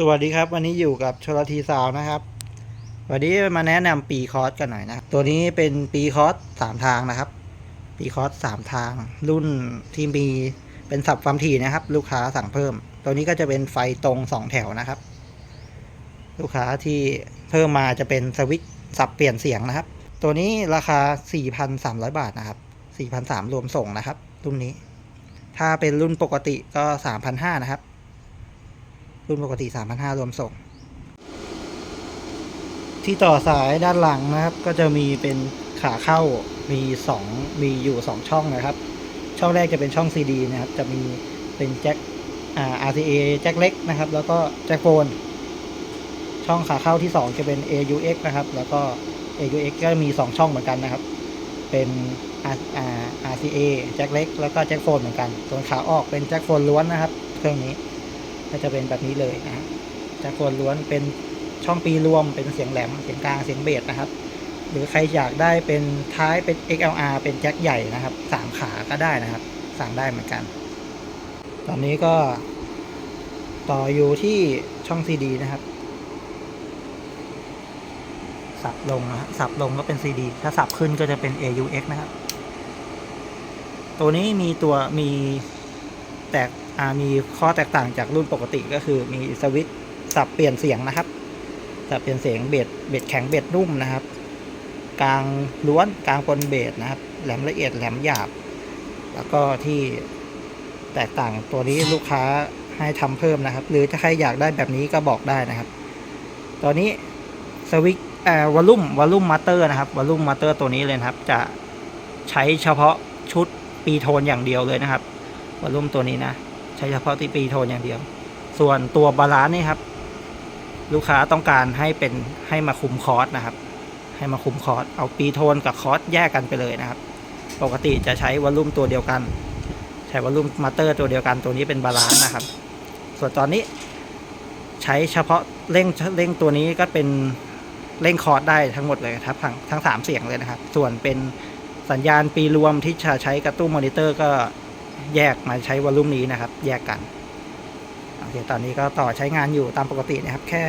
สวัสดีครับ วันนี้อยู่กับชลทีสาวนะครับ วันนี้มาแนะนำปีคอร์สกันหน่อยนะตัวนี้เป็นปีคอร์สสามทางนะครับ ปีคอร์สสามทาง รุ่นที่มีเป็นสับความถี่นะครับ ลูกค้าสั่งเพิ่ม ตัวนี้ก็จะเป็นไฟตรงสองแถวนะครับ ลูกค้าที่เพิ่มมาจะเป็นสวิตช์สับเปลี่ยนเสียงนะครับ ตัวนี้ราคา 4,300 บาทนะครับ4,300รวมส่งนะครับ รุ่นนี้ ถ้าเป็นรุ่นปกติก็ 3,500นะครับ รุ่นปกติ 3,500 รวมส่ง ที่ต่อสายด้านหลังนะครับ ก็จะมีเป็นขาเข้ามี 2 มีอยู่ 2 ช่องนะครับ ช่องแรกจะเป็นช่อง CD นะครับ จะมีเป็นแจ็คอ่า RCA แจ็คเล็กนะครับ แล้วก็แจ็คโฟน ช่องขาเข้าที่ 2 จะเป็น AUX นะครับ แล้วก็ AUX ก็มี 2 ช่องเหมือนกันนะครับ เป็น R อ่า RCA แจ็คเล็ก แล้วก็แจ็คโฟนเหมือนกัน ส่วนขาออกเป็นแจ็คโฟนล้วนนะครับ เครื่องนี้ ก็จะเป็นแบบนี้เลยนะฮะจากโคนล้วนเป็นช่องปีรวม เป็นเสียงแหลม เสียงกลาง เสียงเบสนะครับ หรือใครอยากได้เป็นท้ายเป็น XLR เป็นแจ็คใหญ่นะครับสามขาก็ได้นะครับสั่งได้เหมือนกัน ตอนนี้ก็ต่ออยู่ที่ช่อง CD นะครับ สับลงนะฮะสับลงก็เป็น CD ถ้าสับขึ้นก็จะเป็น AUX นะครับ ตัวนี้มีตัวมีแตก มีข้อแตกต่างจากรุ่นปกติก็คือมีสวิตช์สับเปลี่ยนเสียงนะครับ สับเปลี่ยนเสียงเบสเบสแข็งเบสนุ่มนะครับ กลางล้วนกลางปนเบสนะครับ แหลมละเอียดแหลมหยาบ แล้วก็ที่แตกต่างตัวนี้ลูกค้าให้ทำเพิ่มนะครับ หรือถ้าใครอยากได้แบบนี้ก็บอกได้นะครับตอนนี้สวิตเอ่อวอลลุ่มวอลลุ่มมาสเตอร์นะครับวอลลุ่มมาสเตอร์ตัวนี้เลยครับ จะใช้เฉพาะชุดปีโทนอย่างเดียวเลยนะครับวอลลุ่มตัวนี้นะ ใช้เฉพาะที่ปีโทนอย่างเดียว ส่วนตัวบาลานซ์นี่ครับ ลูกค้าต้องการให้เป็นให้มาคุมคอร์สนะครับ ให้มาคุมคอร์สเอาปีโทนกับคอร์สแยกกันไปเลยนะครับ ปกติจะใช้วอลลุ่มตัวเดียวกัน ใช้วอลลุ่มมาเตอร์ตัวเดียวกันตัวนี้เป็นบาลานซ์นะครับ ส่วนตอนนี้ใช้เฉพาะเร่งเร่งตัวนี้ก็เป็นเร่งคอร์สได้ทั้งหมดเลยครับทั้งทั้งสามเสียงเลยนะครับ ส่วนเป็นสัญญาณปีรวมที่จะใช้กระตุ้นมอนิเตอร์ก็ แยกมาใช้วอลลุ่มนี้นะครับ แยกกันโอเคตอนนี้ก็ต่อใช้งานอยู่ตามปกตินะครับ แค่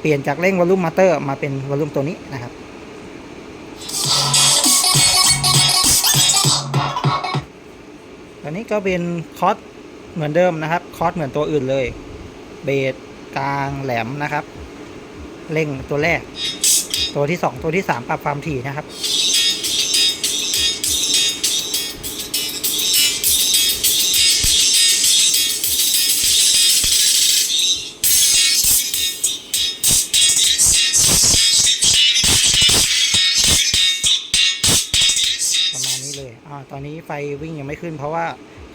เปลี่ยนจากเร่งวอลลุ่มมาเตอร์มาเป็นวอลลุ่มตัวนี้นะครับตอนนี้ก็เป็นคอร์สเหมือนเดิมนะครับคอร์สเหมือนตัวอื่นเลย เบสกลางแหลมนะครับ เร่งตัวแรก ตัวที่สองตัวที่สามปรับความถี่นะครับ ตอนนี้ไฟวิ่งยังไม่ขึ้น เพราะว่า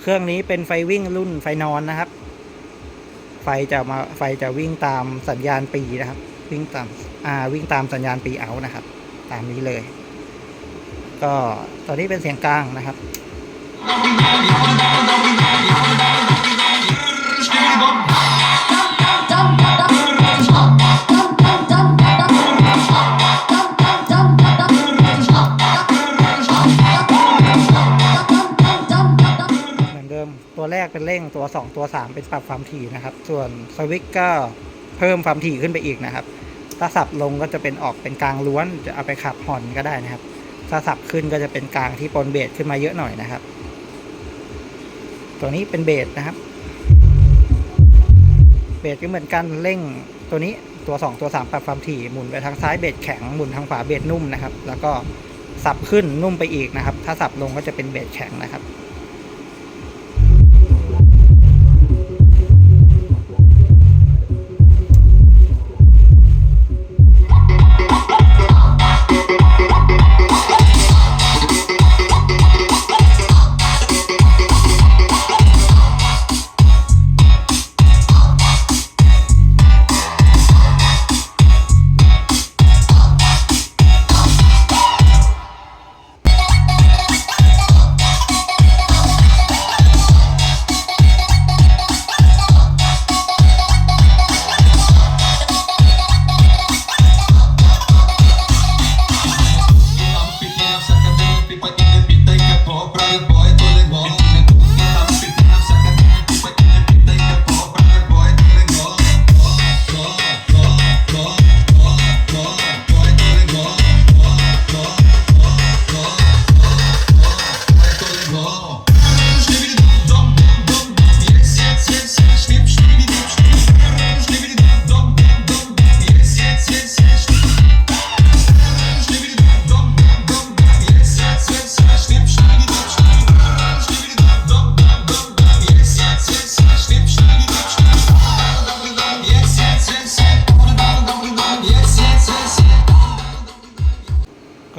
เครื่องนี้เป็นไฟวิ่งรุ่นไฟนอนนะครับ ไฟจะมาไฟจะวิ่งตามสัญญาณปีนะครับ วิ่งตามอ่าวิ่งตามสัญญาณปีเอานะครับ ตามนี้เลย ก็ตอนนี้เป็นเสียงกลางนะครับ กเป็นเร่งตัว 2 ตัว 3 เป็นปรับความถี่นะครับ ส่วนสวิตช์ก็เพิ่มความถี่ขึ้นไปอีกนะครับ ถ้าสับลงก็จะเป็นออกเป็นกลางล้วนจะเอาไปขับหอนก็ได้นะครับ ถ้าสับขึ้นก็จะเป็นกลางที่ปนเบสขึ้นมาเยอะหน่อยนะครับ ตัวนี้เป็นเบสนะครับ เบสก็เหมือนกันเร่งตัวนี้ตัว 2 ตัว 3 ปรับความถี่หมุนไปทางซ้ายเบสแข็งหมุนทางขวาเบสนุ่มนะครับ แล้วก็สับขึ้นนุ่มไปอีกนะครับ ถ้าสับลงก็จะเป็นเบสแข็งนะครับ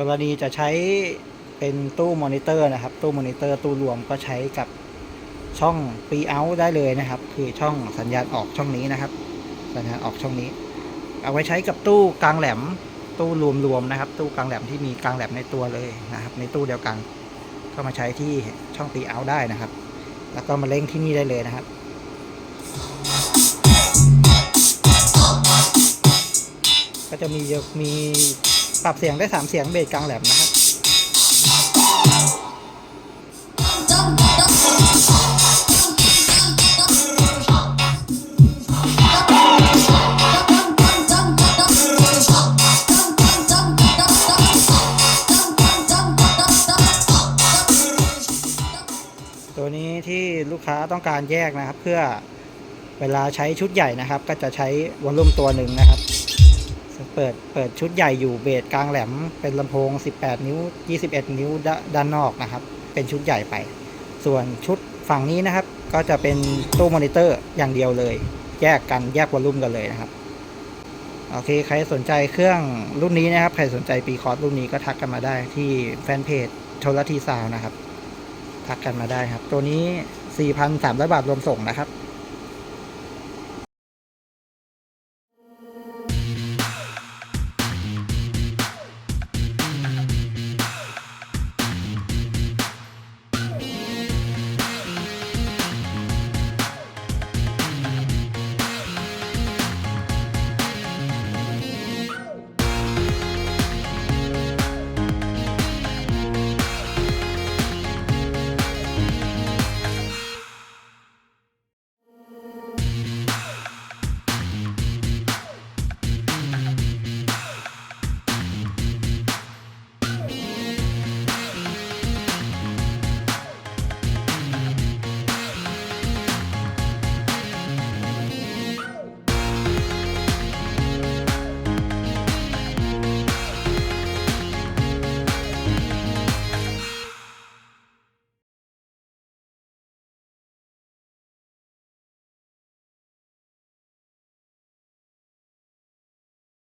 รณีจะใช้เป็นตู้มอนิเตอร์นะครับ ตู้มอนิเตอร์ตู้รวมก็ใช้กับช่องปีเอาได้เลยนะครับ คือช่องสัญญาณออกช่องนี้นะครับ สัญญาณออกช่องนี้ เอาไว้ใช้กับตู้กลางแหลม ตู้รวมๆนะครับ ตู้กลางแหลมที่มีกลางแหลมในตัวเลยนะครับ ในตู้เดียวกัน ก็มาใช้ที่ช่องปีเอาได้นะครับ แล้วก็มาเล่งที่นี่ได้เลยนะครับก็จะมีมี ปรับเสียงได้สามเสียงเบสกลางแหลมนะครับ ตัวนี้ที่ลูกค้าต้องการแยกนะครับ เพื่อเวลาใช้ชุดใหญ่นะครับ ก็จะใช้วอลลุ่มตัวหนึ่งนะครับ เปิดเปิดชุดใหญ่อยู่เบสกลางแหลม เป็นลำโพง 18 นิ้ว 21 นิ้วดด้านนอกนะครับ เป็นชุดใหญ่ไป ส่วนชุดฝั่งนี้นะครับ ก็จะเป็นตู้มอนิเตอร์อย่างเดียวเลย แยกกันแยกวอลลุ่มกันเลยนะครับโอเค ใครสนใจเครื่องรุ่นนี้นะครับ ใครสนใจปีคอร์สรุ่นนี้ก็ทักกันมาได้ที่แฟนเพจโทรทีซาวนะครับ ทักกันมาได้ครับ ตัวนี้ 4,300 บาทรวมส่งนะครับ